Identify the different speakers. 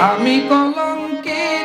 Speaker 1: আমি কলঙ্কিনী